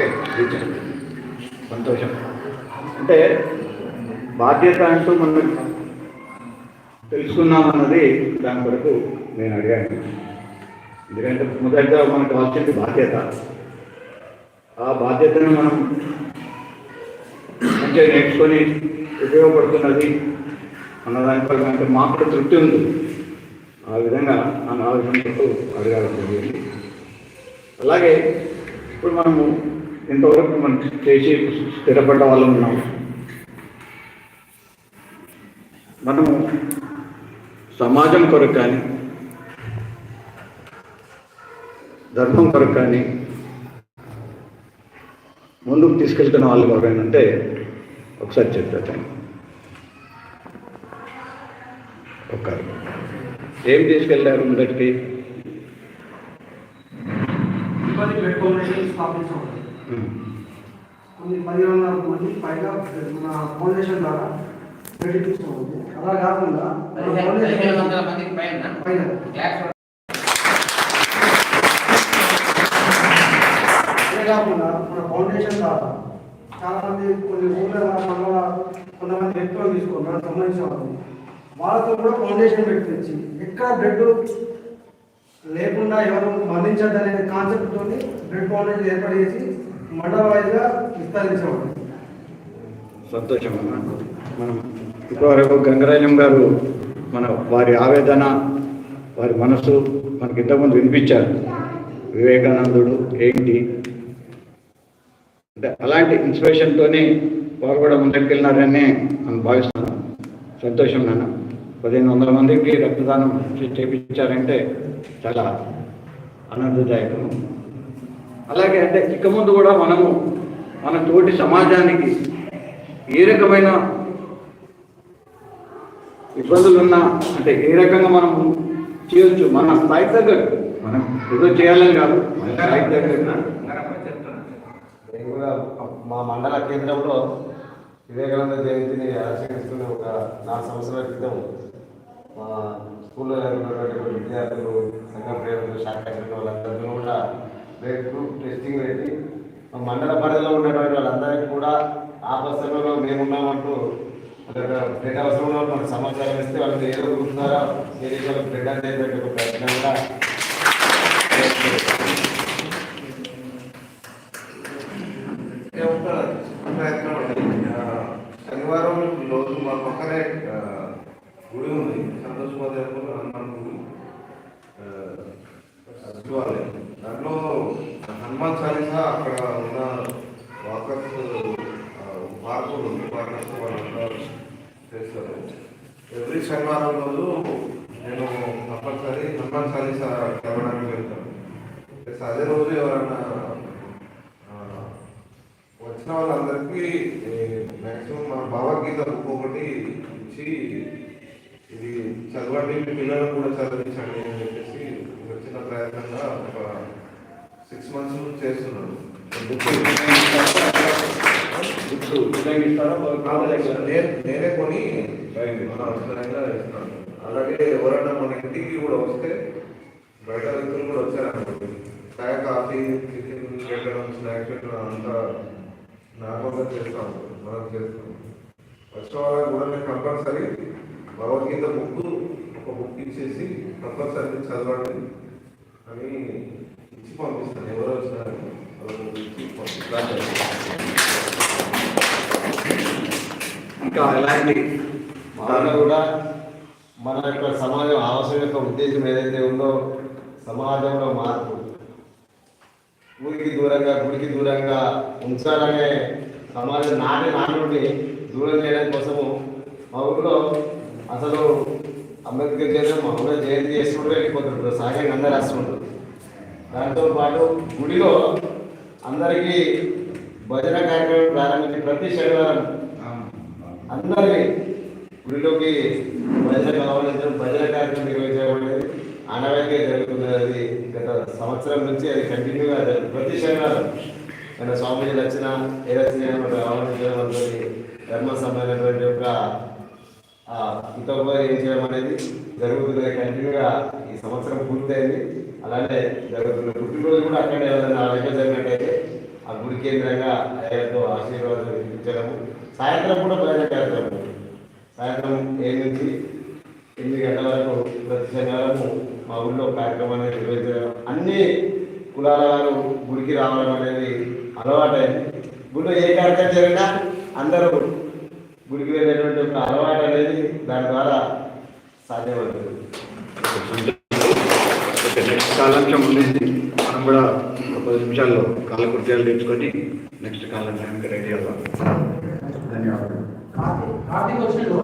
Okay. సంతోషం. అంటే బాధ్యత అంటూ మనం తెలుసుకున్నామన్నది దాని కొరకు నేను అడిగాను. ఎందుకంటే మొదటిగా మనకు కావాల్సింది బాధ్యత. ఆ బాధ్యతను మనం మంచిగా నేర్చుకొని ఉపయోగపడుతున్నది అన్న దానిపై అంటే మాకు తృప్తి ఉంది. ఆ విధంగా ఆ నాలుగు గంటలకు అడగాలి జరిగింది అలాగే ఇప్పుడు మనము ఇంతవరకు మనం చేసి స్థిరపడ్డ వాళ్ళు ఉన్నాం. మనము సమాజం కొరకు కానీ ధర్మం కొరకు కానీ ముందుకు తీసుకెళ్తున్న వాళ్ళు ఎవరైనా ఒకసారి చెప్పేస్తాను ఒక ఏం తీసుకెళ్ళారు మొదటికి? తిరుపతి కొన్ని పదిహేను వందల మంది పైగా మన ఫౌండేషన్ ద్వారా బ్లడ్ ఇప్పిస్తాం అలా కాకుండా పైన కాకుండా మన ఫౌండేషన్ ద్వారా చాలా మంది కొన్ని ఊళ్ళ మన కొంతమంది వ్యక్తులు తీసుకోండి మనకు సంబంధించిన వాళ్ళు వాళ్ళతో కూడా ఫౌండేషన్ పెట్టించి ఎక్కడ బ్లడ్ లేకుండా ఎవరు మరణించద్దు అనే కాన్సెప్ట్ తోని బ్లడ్ ఫౌండేషన్ ఏర్పాటు చేసి మండల వైజ్గా విస్తరించబడింది. సంతోషం అన్న మనం ఇప్పటివరకు గంగరాజం గారు మన వారి ఆవేదన వారి మనసు మనకి ఇంతకుముందు వినిపించారు. వివేకానందుడు ఏంటి? అంటే అలాంటి ఇన్స్పిరేషన్తోనే వారు కూడా ముందుకెళ్ళినారని మనం భావిస్తున్నాను సంతోషం నాన్న. పదిహేను వందల మందికి రక్తదానం చేయించారంటే చేపించారంటే చాలా ఆనందదాయకం. అలాగే అంటే ఇక ముందు కూడా మనము మన తోటి సమాజానికి ఏ రకమైన ఇబ్బందులు ఉన్నా అంటే ఏ రకంగా మనం చేయొచ్చు మన స్థాయి తగ్గట్టు. మనం ఏదో చేయాలని కాదు మన స్థాయి తగ్గట్టు మా మండల కేంద్రంలో వివేకానంద జయంతిని ఆచరిస్తున్న ఒక నాలుగు సంవత్సరాల క్రితం మా స్కూల్లో చదువుకున్నటువంటి విద్యార్థులు సంఘ ప్రేమికులు శాఖ వాళ్ళందరినీ కూడా బ్లడ్ గ్రూప్ టెస్టింగ్ పెట్టి మండల పరిధిలో ఉన్నటువంటి వాళ్ళందరికీ కూడా ఆ ఆపత్సంలో మేమున్నామంటూ బ్లడ్ అవసరంలో మనకు సమాచారం ఇస్తే వాళ్ళకి ఏదో గ్రూప్ ద్వారా చేసి వాళ్ళకి బ్లడ్ అనేది ఒక ప్రయత్నం కూడా ప్రయత్నం అండి శనివారం రోజు మా పక్కనే గుడి ఉంది. సంతోష్ మదేవులు హనుమాన్ గుడి ఇవ్వాలి దాంట్లో హనుమాన్ చాలీసా అక్కడ ఉన్న వాకర్స్ పార్కులు ఉంది పార్కర్స్ వాళ్ళంతా చేస్తారు. ఎవ్రీ శనివారం రోజు నేను కంపల్సరీ హనుమాన్ చాలీసా చదవడానికి వెళ్తాను. అదే రోజు ఎవరైనా వచ్చిన వాళ్ళందరికీ మ్యాక్సిమం మన భావగీత బుక్ ఒకటి ఇచ్చి ఇది చదవండి మీ పిల్లలకు కూడా చదివించండి అని చెప్పేసి ఒక చిన్న ప్రయత్నంగా ఒక సిక్స్ మంత్స్ నుంచి చేస్తున్నాను నేను కొని మన అవసరంగా ఇస్తున్నాను అలాగే ఎవరైనా మన ఇంటికి కూడా వస్తే బయట వ్యక్తులు కూడా వచ్చారనుకోండి చాయ్ కాఫీ టిఫిన్ పెట్టడం స్నాక్స్ పెట్టడం అంతా నార్మల్గా చేస్తాం మనం చేస్తాం ఫస్ట్ వాళ్ళకి కూడా నేను కంపల్సరీ భగవద్గీత బుక్ బుక్ ఇచ్చేసి కంపల్సరీ చదవండి అని ఇచ్చి పంపిస్తాను. ఎవరు వచ్చినారు? వాళ్ళకి ఇచ్చి పంపిస్తాను. ఇంకా ఎలాంటి మాలో కూడా మన యొక్క సమాజం అవసరం యొక్క ఉద్దేశం ఏదైతే ఉందో సమాజంలో మార్పు ఊరికి దూరంగా గుడికి దూరంగా ఉంచాలనే సమాజం నాటి నాటి దూరం చేయడం కోసము మా ఊళ్ళో అసలు అంబేద్కర్ చేద్దాం మా ఊళ్ళో జయంతి చేసుకుంటూ వెళ్ళిపోతుంటారు సహజంగా అందరు వస్తుంటారు దాంతో పాటు గుడిలో అందరికీ భజన కార్యక్రమం ప్రారంభించి ప్రతి శనివారం అందరినీ గుడిలోకి భజన కావాలంటే భజన కార్యక్రమం నిర్వహించడం అనేది ఆనవాయితీగా జరుగుతున్నది. అది గత సంవత్సరం నుంచి అది కంటిన్యూగా జరుగుతుంది ప్రతి శనివారం మన స్వామీజీలు వచ్చిన ఏ రచన రావాలని ధర్మ సంబంధమైనటువంటి యొక్క ఇంతలో ఏం చేయడం అనేది జరుగుతుంది. కంటిన్యూగా ఈ సంవత్సరం పూర్తయింది. అలానే జరుగుతుంది. పుట్టినరోజు కూడా అక్కడే ఏదైనా ఆలోచన జరిగినట్టయితే ఆ గుడి కేంద్రంగా అయ్యతో ఆశీర్వాదం ఇప్పించడము. సాయంత్రం కూడా బయట కార్యక్రమం. సాయంత్రం ఏడు నుంచి ఎనిమిది గంటల వరకు ప్రతి శనివారము మా ఊళ్ళో కార్యక్రమాన్ని నిర్వహించడం. అన్ని కులాల వారు గుడికి రావడం అనేది అలవాటైంది. గుడిలో ఏ కార్యక్రమం జరిగినా అందరూ గుడికి వెళ్ళే ఒక అలవాటు అనేది దాని ద్వారా సాధ్యమవుతుంది. నెక్స్ట్ కాలాంశం ఉండేది మనం కూడా ఒక పది నిమిషాల్లో కాలకృత్యాలు తెచ్చుకొని నెక్స్ట్ కాలాంశానికి రెడీ అవ్వాలి ధన్యవాదాలు. కార్తీక్ కార్తీక్ వచ్చిండు